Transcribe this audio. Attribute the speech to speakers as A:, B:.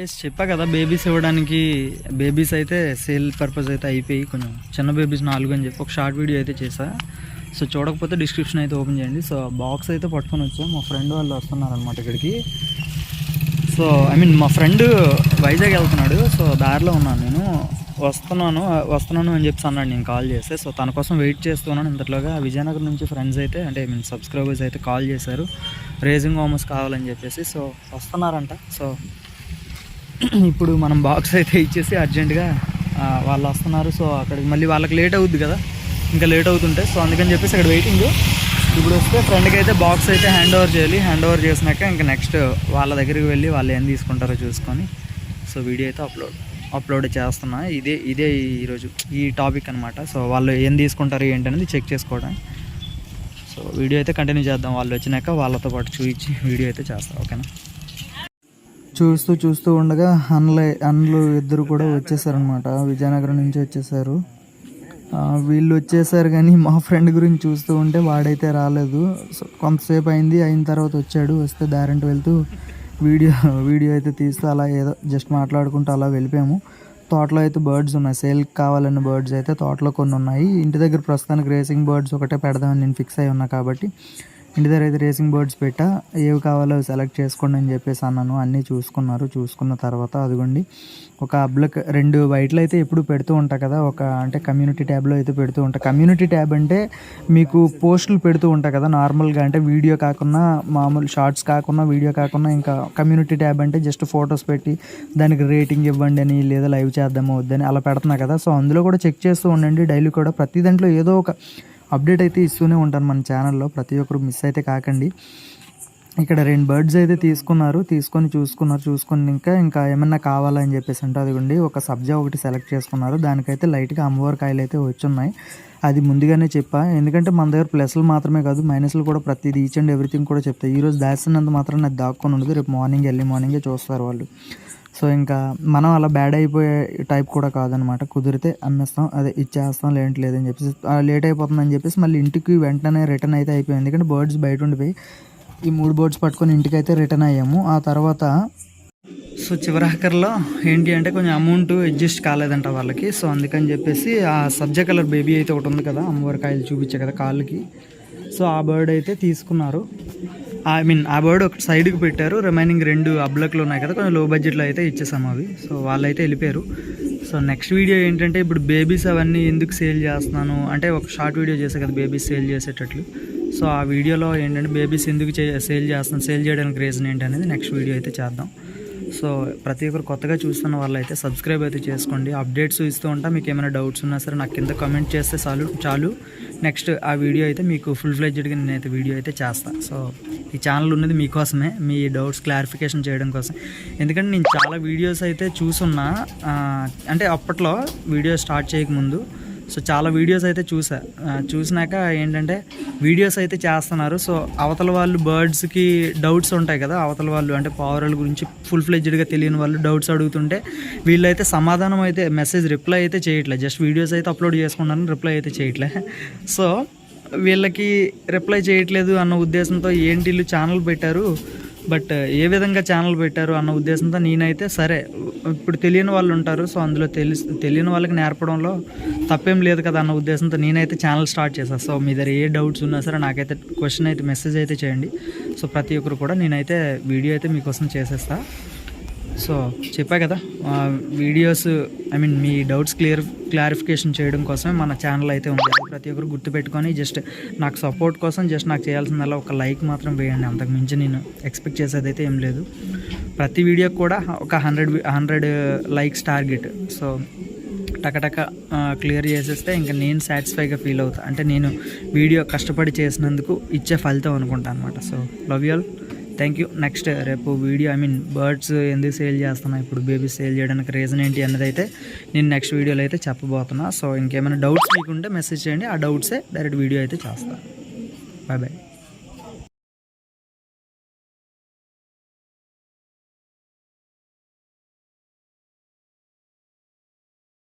A: Guys చెప్పా కదా babies ఇవ్వడానికి. బేబీస్ అయితే సేల్ పర్పస్ అయితే అయిపోయి కొంచెం చిన్న బేబీస్ నాలుగు అని చెప్పి ఒక షార్ట్ వీడియో అయితే చేసా సో చూడకపోతే డిస్క్రిప్షన్ అయితే ఓపెన్ చేయండి. సో బాక్స్ అయితే పట్టుకొని వచ్చాం. మా ఫ్రెండ్ వాళ్ళు వస్తున్నారు అనమాట ఇక్కడికి. సో ఐ మీన్ మా ఫ్రెండ్ వైజాగ్ వెళ్తున్నాడు. సో దారిలో ఉన్నాను నేను. వస్తున్నాను వస్తున్నాను అని చెప్పి అన్నాడు. నేను కాల్ చేస్తే. సో తన కోసం వెయిట్ చేస్తున్నాను ఇంతలోగా. విజయనగరం నుంచి ఫ్రెండ్స్ అయితే అంటే ఐ మీన్ సబ్స్క్రైబర్స్ అయితే కాల్ చేశారు. రేజింగ్ హోమస్ కావాలని చెప్పేసి. సో వస్తున్నారంట. సో ఇప్పుడు మనం బాక్స్ అయితే ఇచ్చేసి అర్జెంటుగా వాళ్ళు వస్తున్నారు. సో అక్కడికి మళ్ళీ వాళ్ళకి లేట్ అవుద్ది కదా. ఇంకా లేట్ అవుతుంటే సో అందుకని చెప్పేసి అక్కడ వెయిటింగ్ ఇప్పుడు వస్తే ఫ్రెండ్కి అయితే బాక్స్ అయితే హ్యాండ్ ఓవర్ చేయాలి. హ్యాండ్ ఓవర్ చేసినాక ఇంకా నెక్స్ట్ వాళ్ళ దగ్గరికి వెళ్ళి వాళ్ళు ఏం తీసుకుంటారో చూసుకొని సో వీడియో అయితే అప్లోడ్ అప్లోడ్ చేస్తున్నా. ఇదే ఇదే ఈరోజు ఈ టాపిక్ అనమాట సో వాళ్ళు ఏం తీసుకుంటారు ఏంటి అనేది చెక్ చేసుకోవడం. సో వీడియో అయితే కంటిన్యూ చేద్దాం. వాళ్ళు వచ్చినాక వాళ్ళతో పాటు చూపించి వీడియో అయితే చేస్తాం. ఓకేనా? చూస్తూ చూస్తూ ఉండగా అన్నలు అన్నలు ఇద్దరు కూడా వచ్చేసారనమాట విజయనగరం నుంచి వచ్చేసారు. వీళ్ళు వచ్చేసారు కానీ మా ఫ్రెండ్ గురించి చూస్తూ ఉంటే వాడైతే రాలేదు. సో కొంతసేపు అయింది అయిన తర్వాత వచ్చాడు. వస్తే దారింటి వెళ్తూ వీడియో వీడియో అయితే తీస్తూ అలా ఏదో జస్ట్ మాట్లాడుకుంటూ అలా వెళ్ళిపోయాము. తోటలో అయితే బర్డ్స్ ఉన్నాయి. సేల్ కావాలన్న బర్డ్స్ అయితే తోటలో కొన్ని ఉన్నాయి. ఇంటి దగ్గర ప్రస్తుతానికి రేసింగ్ బర్డ్స్ ఒకటే పెడదామని నేను ఫిక్స్ అయి ఉన్నా కాబట్టి ఇంటి దగ్గర అయితే రేసింగ్ బోర్డ్స్ పెట్టా. ఏవి కావాలో అవి సెలెక్ట్ చేసుకోండి అని చెప్పేసి అన్నాను. అన్నీ చూసుకున్నారు. చూసుకున్న తర్వాత అదిగోండి. ఒక అబ్లక్ రెండు వైట్లు అయితే ఎప్పుడు పెడుతూ ఉంటా కదా. ఒక అంటే కమ్యూనిటీ ట్యాబ్లో అయితే పెడుతూ ఉంటా. కమ్యూనిటీ ట్యాబ్ అంటే మీకు పోస్టులు పెడుతూ ఉంటా కదా నార్మల్గా. అంటే వీడియో కాకుండా మామూలు షార్ట్స్ కాకుండా వీడియో కాకుండా ఇంకా కమ్యూనిటీ ట్యాబ్ అంటే జస్ట్ ఫొటోస్ పెట్టి దానికి రేటింగ్ ఇవ్వండి అని లేదా లైవ్ చేద్దాము వద్దని అలా పెడుతున్నా కదా. సో అందులో కూడా చెక్ చేస్తూ ఉండండి. డైలీ కూడా ప్రతి దాంట్లో ఏదో ఒక అప్డేట్ అయితే ఇస్తూనే ఉంటాను మన ఛానల్లో. ప్రతి ఒక్కరు మిస్ అయితే కాకండి. ఇక్కడ రెండు బర్డ్స్ అయితే తీసుకున్నారు. తీసుకొని చూసుకున్నారు. చూసుకుని ఇంకా ఇంకా ఏమన్నా కావాలని చెప్పేసి అంటే అదిగోండి ఒక సబ్జా ఒకటి సెలెక్ట్ చేసుకున్నారు. దానికైతే లైట్గా అమ్మవారి కాయలు అయితే వచ్చున్నాయి. అది ముందుగానే చెప్పా. ఎందుకంటే మన దగ్గర ప్లస్లు మాత్రమే కాదు మైనస్లు కూడా ప్రతిదీ ఈచ్ అండ్ ఎవ్రీథింగ్ కూడా చెప్తాయి. ఈరోజు దాసినంత మాత్రం నాకు దాక్కొని ఉండదు. రేపు మార్నింగ్ ఎర్లీ మార్నింగే చూస్తారు వాళ్ళు. సో ఇంకా మనం అలా బ్యాడ్ అయిపోయే టైప్ కూడా కాదనమాట. కుదిరితే అమ్మేస్తాం అదే ఇచ్చేస్తాం లేంటి లేదని చెప్పేసి లేట్ అయిపోతుందని చెప్పేసి మళ్ళీ ఇంటికి వెంటనే రిటర్న్ అయితే అయిపోయింది. ఎందుకంటే బర్డ్స్ బయట ఉండిపోయి ఈ మూడు బర్డ్స్ పట్టుకొని ఇంటికి అయితే రిటర్న్ అయ్యాము. ఆ తర్వాత సో చివరాఖరిలో ఏంటి అంటే కొంచెం అమౌంట్ అడ్జస్ట్ కాలేదంట వాళ్ళకి. సో అందుకని చెప్పేసి ఆ సబ్జెక్ట్ కలర్ బేబీ అయితే ఒకటి ఉంది కదా అమ్మవారి కాయలు చూపించే కదా కాళ్ళకి. సో ఆ బర్డ్ అయితే తీసుకున్నారు. ఐ మీన్ ఆ బర్డ్ ఒక సైడ్కి పెట్టారు. రిమైనింగ్ రెండు అబ్లక్లు ఉన్నాయి కదా కొంచెం లో బడ్జెట్లో అయితే ఇచ్చేసాము అవి. సో వాళ్ళైతే వెళ్ళిపోయారు. సో నెక్స్ట్ వీడియో ఏంటంటే ఇప్పుడు బేబీస్ అవన్నీ ఎందుకు సేల్ చేస్తున్నాను? అంటే ఒక షార్ట్ వీడియో చేసే కదా బేబీస్ సేల్ చేసేటట్లు. సో ఆ వీడియోలో ఏంటంటే బేబీస్ ఎందుకు చే సేల్ చేస్తున్నాను సేల్ చేయడానికి రీజన్ ఏంటి అనేది నెక్స్ట్ వీడియో అయితే చేద్దాం. సో ప్రతి ఒక్కరు కొత్తగా చూస్తున్న వాళ్ళైతే సబ్స్క్రైబ్ అయితే చేసుకోండి. అప్డేట్స్ ఇస్తూ ఉంటా. మీకు ఏమైనా డౌట్స్ ఉన్నా సరే నాకు కింద కమెంట్ చేస్తే చాలు చాలు. నెక్స్ట్ ఆ వీడియో అయితే మీకు ఫుల్ ఫ్లెడ్జ్డ్గా నేనైతే వీడియో అయితే చేస్తాను సో ఈ ఛానల్ ఉన్నది మీకోసమే మీ డౌట్స్ క్లారిఫికేషన్ చేయడం కోసం. ఎందుకంటే నేను చాలా వీడియోస్ అయితే చూసున్నా అంటే అప్పట్లో వీడియో స్టార్ట్ చేయకముందు సో చాలా వీడియోస్ అయితే చూసా. చూసినాక ఏంటంటే వీడియోస్ అయితే చేస్తున్నారు. సో అవతల వాళ్ళు బర్డ్స్కి డౌట్స్ ఉంటాయి కదా అవతల వాళ్ళు అంటే పావురాల గురించి ఫుల్ ఫ్లెడ్జ్డ్గా తెలియని వాళ్ళు డౌట్స్ అడుగుతుంటే వీళ్ళైతే సమాధానం అయితే మెసేజ్ రిప్లై అయితే చేయట్లే. జస్ట్ వీడియోస్ అయితే అప్లోడ్ చేసుకున్నాను రిప్లై అయితే చేయట్లే. సో వీళ్ళకి రిప్లై చేయట్లేదు అన్న ఉద్దేశంతో ఏంటి వీళ్ళు ఛానల్ పెట్టారు? బట్ ఏ విధంగా ఛానల్ పెట్టారు అన్న ఉద్దేశంతో నేనైతే సరే ఇప్పుడు తెలియని వాళ్ళు ఉంటారు సో అందులో తెలిసి తెలియని వాళ్ళకి నేర్పడంలో తప్పేం లేదు కదా అన్న ఉద్దేశంతో నేనైతే ఛానల్ స్టార్ట్ చేశాను సో మీ దగ్గర ఏ డౌట్స్ ఉన్నా సరే నాకైతే క్వశ్చన్ అయితే మెసేజ్ అయితే చేయండి. సో ప్రతి ఒక్కరు కూడా నేనైతే వీడియో అయితే మీకోసం చేసేస్తా. సో చెప్పా కదా వీడియోస్ ఐ మీన్ మీ డౌట్స్ క్లియర్ క్లారిఫికేషన్ చేయడం కోసమే మన ఛానల్ అయితే ఉంది. ప్రతి ఒక్కరు గుర్తుపెట్టుకొని జస్ట్ నాకు సపోర్ట్ కోసం జస్ట్ నాకు చేయాల్సిందల్లా ఒక లైక్ మాత్రం వేయండి. అంతకు మించి నేను ఎక్స్పెక్ట్ చేసేదైతే ఏం లేదు. ప్రతి వీడియోకి కూడా ఒక hundred hundred likes target. So టకటక క్లియర్ చేసేస్తే ఇంకా నేను సాటిస్ఫైగా ఫీల్ అవుతా. అంటే నేను వీడియో కష్టపడి చేసినందుకు ఇచ్చే ఫలితం అనుకుంటా అనమాట so love you all. Thank you next రేపు వీడియో ఐ మీన్ బర్డ్స్ ఎందుకు సేల్ చేస్తున్నా ఇప్పుడు బేబీస్ సేల్ చేయడానికి రీజన్ ఏంటి అన్నది అయితే నేను నెక్స్ట్ వీడియోలో అయితే చెప్పబోతున్నా. సో ఇంకేమైనా డౌట్స్ మీకుంటే మెసేజ్ చేయండి. ఆ డౌట్సే డైరెక్ట్ వీడియో అయితే చేస్తాను బాయ్ బాయ్